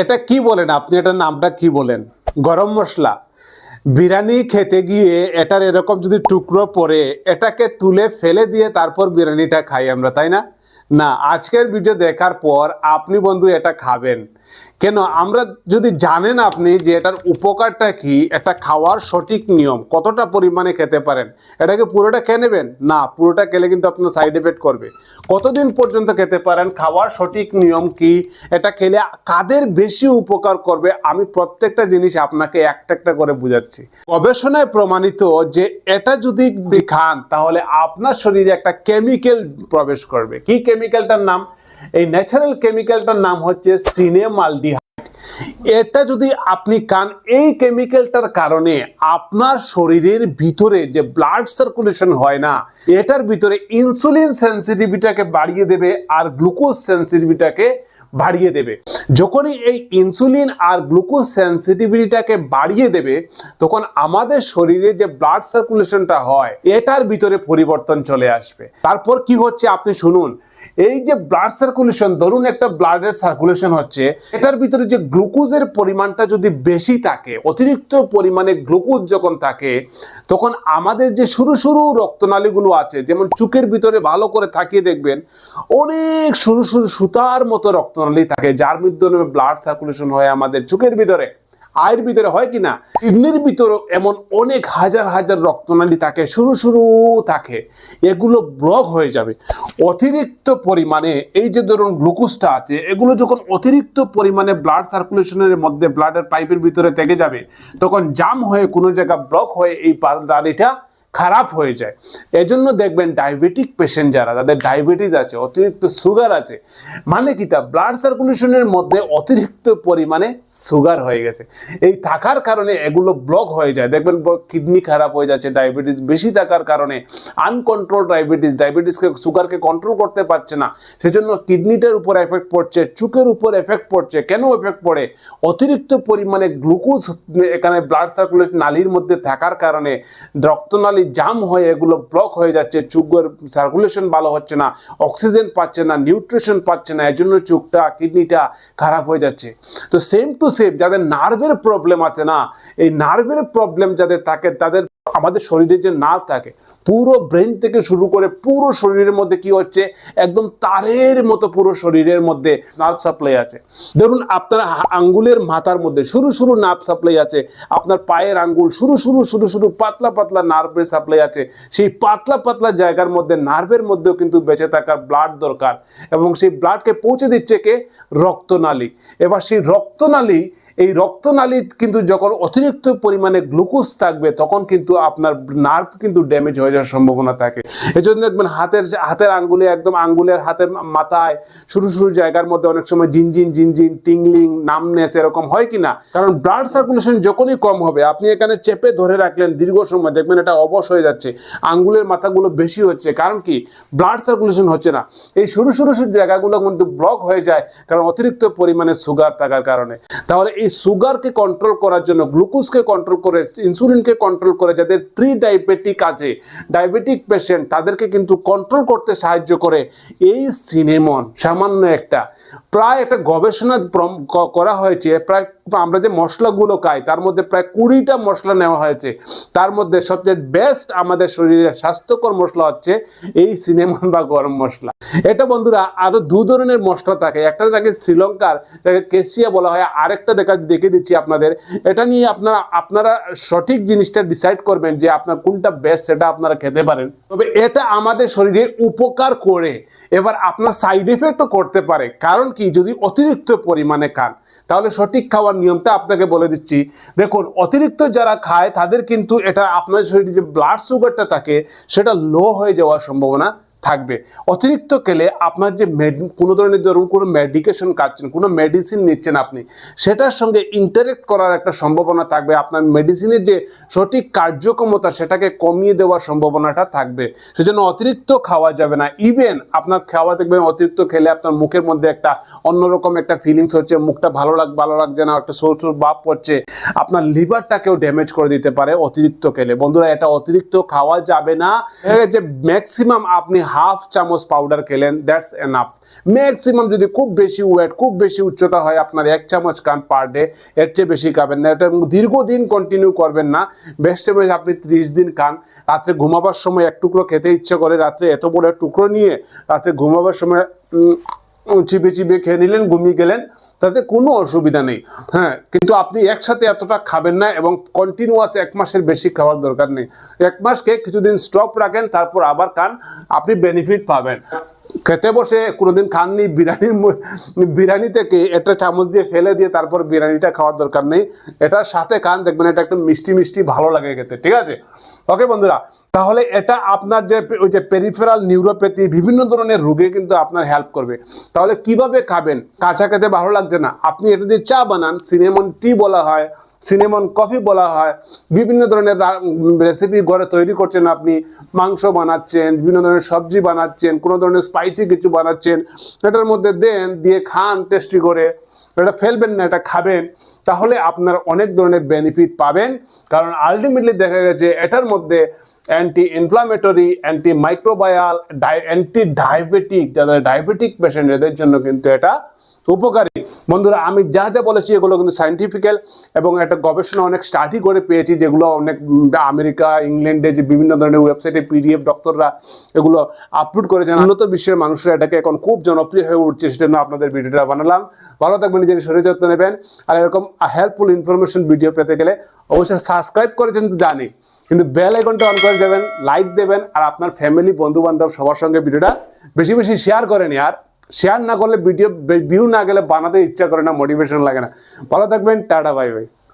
এটা কি বলেন? আপনি এটার নামটা কি বলেন? গরম মশলা। বিরিয়ানি খেতে গিয়ে এটার এরকম যদি টুকরো পরে এটাকে তুলে ফেলে দিয়ে তারপর বিরিয়ানিটা খাই আমরা, তাই না? না, আজকের ভিডিও দেখার পর আপনি বন্ধু এটা খাবেন। কেন? আমরা যদি জানেন আপনি যে এটার উপকারটা কি এটা খাওয়ার সঠিক নিয়ম, কতটা পরিমাণে খেতে পারেন, এটাকে পুরোটা খেয়ে নেবেন? না, পুরোটা খেলে কিন্তু আপনার সাইড এফেক্ট করবে। কতদিন পর্যন্ত খেতে পারেন, খাওয়ার সঠিক নিয়ম কি, এটা খেলে কাদের বেশি উপকার করবে, আমি প্রত্যেকটা জিনিস আপনাকে একটা একটা করে বুঝাচ্ছি। গবেষণায় প্রমাণিত যে এটা যদি খান, তাহলে আপনার শরীরে একটা কেমিক্যাল প্রবেশ করবে। কি কেমিক্যালটার নাম? এই ন্যাচারাল কেমিক্যালটার নাম হচ্ছে সিনেমালডিহাইড। এটা যদি আপনি খান, এই কেমিক্যালটার কারণে আপনার শরীরের ভিতরে যে ব্লাড সার্কুলেশন হয় না, এটার ভিতরে ইনসুলিন সেন্সিটিভিটাকে বাড়িয়ে দেবে আর গ্লুকোজ সেন্সিটিভিটাকে বাড়িয়ে দেবে। যখনই এই ইনসুলিন আর গ্লুকোজ সেন্সিটিভিটিটাকে বাড়িয়ে দেবে, তখন আমাদের শরীরে যে ব্লাড সার্কুলেশনটা হয়, এটার ভিতরে পরিবর্তন চলে আসবে। তারপর কি হচ্ছে আপনি শুনুন এই যে ব্লাড সার্কুলেশন ধরুন একটা ব্লাডের সার্কুলেশন হচ্ছে, এটার ভিতরে যে গ্লুকোজের পরিমাণটা যদি বেশি থাকে, অতিরিক্ত পরিমাণে গ্লুকোজ যখন থাকে, তখন আমাদের যে সরু সরু রক্তনালীগুলো আছে, যেমন চোখের ভিতরে ভালো করে তাকিয়ে দেখবেন, অনেক সরু সরু সুতার মতো রক্তনালী থাকে, যার মাধ্যমে ব্লাড সার্কুলেশন হয় আমাদের চোখের ভিতরে। আয়ের ভিতরে হয় কি না কিডনির ভিতরে এমন অনেক হাজার হাজার রক্তনালী থাকে, শুরু শুরু থাকে, এগুলো ব্লক হয়ে যাবে। অতিরিক্ত পরিমাণে এই যে ধরুন গ্লুকোজটা আছে, এগুলো যখন অতিরিক্ত পরিমাণে ব্লাড সার্কুলেশনের মধ্যে ব্লাডের পাইপের ভিতরে থেকে যাবে, তখন জাম হয়ে কোনো জায়গা ব্লক হয়ে এই দাড়িটা খারাপ হয়ে যায়। এজন্য দেখবেন ডায়াবেটিক পেশেন্ট যারা, তাদের ডায়াবেটিস আছে, অতিরিক্ত সুগার আছে মানে কি তা ব্লাড সার্কুলেশনের মধ্যে অতিরিক্ত পরিমাণে সুগার হয়ে গেছে। এই থাকার কারণে এগুলো ব্লক হয়ে যায়। দেখবেন কিডনি খারাপ হয়ে যাচ্ছে ডায়াবেটিস বেশি থাকার কারণে আনকন্ট্রোল ডায়াবেটিস ডায়াবেটিসকে সুগারকে কন্ট্রোল করতে পারছে না। সেজন্য কিডনিটার উপর এফেক্ট পড়ছে, চোখের উপর এফেক্ট পড়ছে। কেন এফেক্ট পড়ে? অতিরিক্ত পরিমাণে গ্লুকোজ এখানে ব্লাড সার্কুলেশন নালির মধ্যে থাকার কারণে রক্তনালী জাম হয়ে এগুলো ব্লক হয়ে যাচ্ছে, চুগের সার্কুলেশন ভালো হচ্ছে না অক্সিজেন পাচ্ছে না নিউট্রিশন পাচ্ছে না এর জন্য চোখটা কিডনিটা খারাপ হয়ে যাচ্ছে। তো সেম টু সেম যাদের নার্ভের প্রবলেম আছে না, এই নার্ভের প্রবলেম যাদের থাকে, তাদের আমাদের শরীরে যে নার্ভ থাকে পুরো ব্রেন থেকে শুরু করে পুরো শরীরের মধ্যে কি হচ্ছে? একদম তারের মতো পুরো শরীরের মধ্যে নার্ভ সাপ্লাই আছে। ধরুন আপনার আঙ্গুলের মাথার মধ্যে শুরু শুরু নার্ভ সাপ্লাই আছে। আপনার পায়ের আঙ্গুল শুরু শুরু সরু শুরু পাতলা পাতলা নার্ভের সাপ্লাই আছে। সেই পাতলা পাতলা জায়গার মধ্যে নার্ভের মধ্যেও কিন্তু বেঁচে থাকার ব্লাড দরকার এবং সেই ব্লাডকে পৌঁছে দিচ্ছে কে? রক্তনালী। এবার সেই রক্তনালী এই রক্তনালী কিন্তু যখন অতিরিক্ত পরিমাণে গ্লুকোজ থাকবে, তখন কিন্তু আপনার নার্ভ কিন্তু ড্যামেজ হয়ে যাওয়ার সম্ভাবনা থাকে। এই জন্য দেখবেন হাতের হাতের আঙ্গুলে একদম আঙ্গুলের হাতের মাথায় শুরু শুরু জায়গার মধ্যে অনেক সময় জিনজিন জিনজিন, টিংলিং, নামনেস এরকম হয় কি না কারণ ব্লাড সার্কুলেশন যখনই কম হবে, আপনি এখানে চেপে ধরে রাখলেন দীর্ঘ সময়, দেখবেন এটা অবশ হয়ে যাচ্ছে, আঙ্গুলের মাথাগুলো বেশি হচ্ছে। কারণ কি? ব্লাড সার্কুলেশন হচ্ছে না। এই সরু সরু জায়গাগুলো কিন্তু ব্লক হয়ে যায়, কারণ অতিরিক্ত পরিমাণে সুগার থাকার কারণে। তাহলে এই সুগারকে কন্ট্রোল করার জন্য গ্লুকোজকে কন্ট্রোল করে ইনসুলিনকে কন্ট্রোল করে যাদের প্রি ডায়াবেটিক আছে ডায়াবেটিক পেশেন্ট তাদেরকে কিন্তু কন্ট্রোল করতে সাহায্য করে এই সিনেমন, সামান্য একটা। প্রায় একটা গবেষণা করা হয়েছে, প্রায় আমরা যে মশলাগুলো খাই, তার মধ্যে প্রায় কুড়িটা মশলা নেওয়া হয়েছে। তার মধ্যে সবচেয়ে বেস্ট আমাদের শরীরে স্বাস্থ্যকর মশলা হচ্ছে এই সিনেমন বা গরম মশলা। এটা বন্ধুরা আরও দু ধরনের মশলা থাকে। একটা থাকে শ্রীলঙ্কার কেসিয়া বলা হয়, আরেকটা দেখা দেখে দিচ্ছি আপনাদের। এটা নিয়ে আপনারা আপনারা সঠিক জিনিসটা ডিসাইড করবেন যে আপনার কোনটা বেস্ট সেটা আপনারা খেতে পারেন। তবে এটা আমাদের শরীরে উপকার করে। এবার আপনার সাইড এফেক্টও করতে পারে। কারণ কি? যদি অতিরিক্ত পরিমাণে খান, তাহলে সঠিক খাওয়ার নিয়মটা আপনাকে বলে দিচ্ছি। দেখুন, অতিরিক্ত যারা খায়, তাদের কিন্তু এটা আপনার শরীরে যে ব্লাড সুগারটা থাকে, সেটা লো হয়ে যাওয়ার সম্ভাবনা থাকবে। অতিরিক্ত খেলে আপনার যে মেড কোনো ধরনের ধরুন কোনো মেডিকেশন খাচ্ছেন কোনো মেডিসিন নিচ্ছেন আপনি সেটার সঙ্গে ইন্টারেক্ট করার একটা সম্ভাবনা থাকবে। আপনার মেডিসিনের যে সঠিক কার্যক্ষমতা সেটাকে কমিয়ে দেওয়ার সম্ভাবনাটা থাকবে। সেজন্য অতিরিক্ত খাওয়া যাবে না। ইভেন আপনার খাওয়া দেখবেন অতিরিক্ত খেলে আপনার মুখের মধ্যে একটা অন্যরকম একটা ফিলিংস হচ্ছে মুখটা ভালো লাগ ভালো লাগছে না একটা সরু সরু ভাব পড়ছে আপনার লিভারটাকেও ড্যামেজ করে দিতে পারে অতিরিক্ত খেলে। বন্ধুরা এটা অতিরিক্ত খাওয়া যাবে না। যে ম্যাক্সিমাম আপনি হাফ চামচ পাউডার খেলেন দ্যাটস এনাফ ম্যাক্সিমাম যদি খুব বেশি ওয়েট খুব বেশি উচ্চতা হয়, আপনার এক চামচ খান পার ডে এর চেয়ে বেশি খাবেন না। এটা দীর্ঘদিন কন্টিনিউ করবেন না। বেস্ট বেশ আপনি ত্রিশ দিন খান। রাত্রে ঘুমাবার সময় এক টুকরো খেতে ইচ্ছে করে, রাত্রে এত বড় টুকরো নিয়ে রাত্রে ঘুমাবার সময় চিপে চিপে খেয়ে নিলেন, ঘুমিয়ে গেলেন। তাতে কোনো অসুবিধা নেই। হ্যাঁ কিন্তু আপনি একসাথে এতটা খাবেন না এবং কন্টিনিউয়াস এক মাসের বেশি খাওয়ার দরকার নেই। এক মাসকে কিছুদিন স্টপ রাখেন, তারপর আবার খান, আপনি বেনিফিট পাবেন। খেতে বসে কোনোদিন খাননি বিরিয়ানির ম- বিরিয়ানি থেকে একটা চামচ দিয়ে ফেলে দিয়ে তারপর বিরিয়ানিটা খাওয়ার দরকার নেই। এটার সাথে খান, দেখবেন এটা একটু মিষ্টি মিষ্টি ভালো লাগে খেতে, ঠিক আছে? ওকে বন্ধুরা, তাহলে এটা আপনার যে ওই যে পেরিফেরাল নিউরোপ্যাথি বিভিন্ন ধরনের রোগে কিন্তু আপনার হেল্প করবে। তাহলে কীভাবে খাবেন? কাঁচা খেতে ভালো লাগছে না। আপনি এটা দিয়ে চা বানান সিনেমন টি বলা হয় সিনেমন কফি বলা হয়। বিভিন্ন ধরনের রেসিপি ঘরে তৈরি করছেন আপনি। মাংস বানাচ্ছেন, বিভিন্ন ধরনের সবজি বানাচ্ছেন, কোনো ধরনের স্পাইসি কিছু বানাচ্ছেন। এটার মধ্যে দেন, দিয়ে খান টেস্টি করে। এটা ফেলবেন না, এটা খাবেন। তাহলে আপনার অনেক ধরনের বেনিফিট পাবেন। কারণ আলটিমেটলি দেখা গেছে, এটার মধ্যে anti inflammatory anti microbial anti diabetic যাদের ডায়াবেটিক পেশেন্ট এদের জন্য কিন্তু এটা উপকারী। বন্ধুরা, আমি যা যা বলেছি, এগুলো কিন্তু সাইন্টিফিক্যাল এবং একটা গবেষণা অনেক স্টাডি করে পেয়েছি, যেগুলো অনেক আমেরিকা, ইংল্যান্ডে যে বিভিন্ন ধরনের ওয়েবসাইটে পিডিএফ ডক্টররা এগুলো আপলোড করেছেন। উন্নত বিশ্বের মানুষরা এটাকে এখন খুব জনপ্রিয় হয়ে উঠছে, সেজন্য আপনাদের ভিডিওটা বানালাম। ভালো থাকবেন, নিজের শরীর যত্ন নেবেন। আর এরকম হেল্পফুল ইনফরমেশন ভিডিও পেতে গেলে অবশ্যই সাবস্ক্রাইব করেছেন তো জানি। কিন্তু বেল আইকনটা অন করে দেবেন লাইক দেবেন, আর আপনার ফ্যামিলি বন্ধু বান্ধব সবার সঙ্গে ভিডিওটা বেশি বেশি শেয়ার করেন আর শেয়ার না করলে ভিডিও, ভিউ না গেলে বানাতে ইচ্ছা করে না মোটিভেশন লাগে না। ভালো থাকবেন, টাটা বাই বাই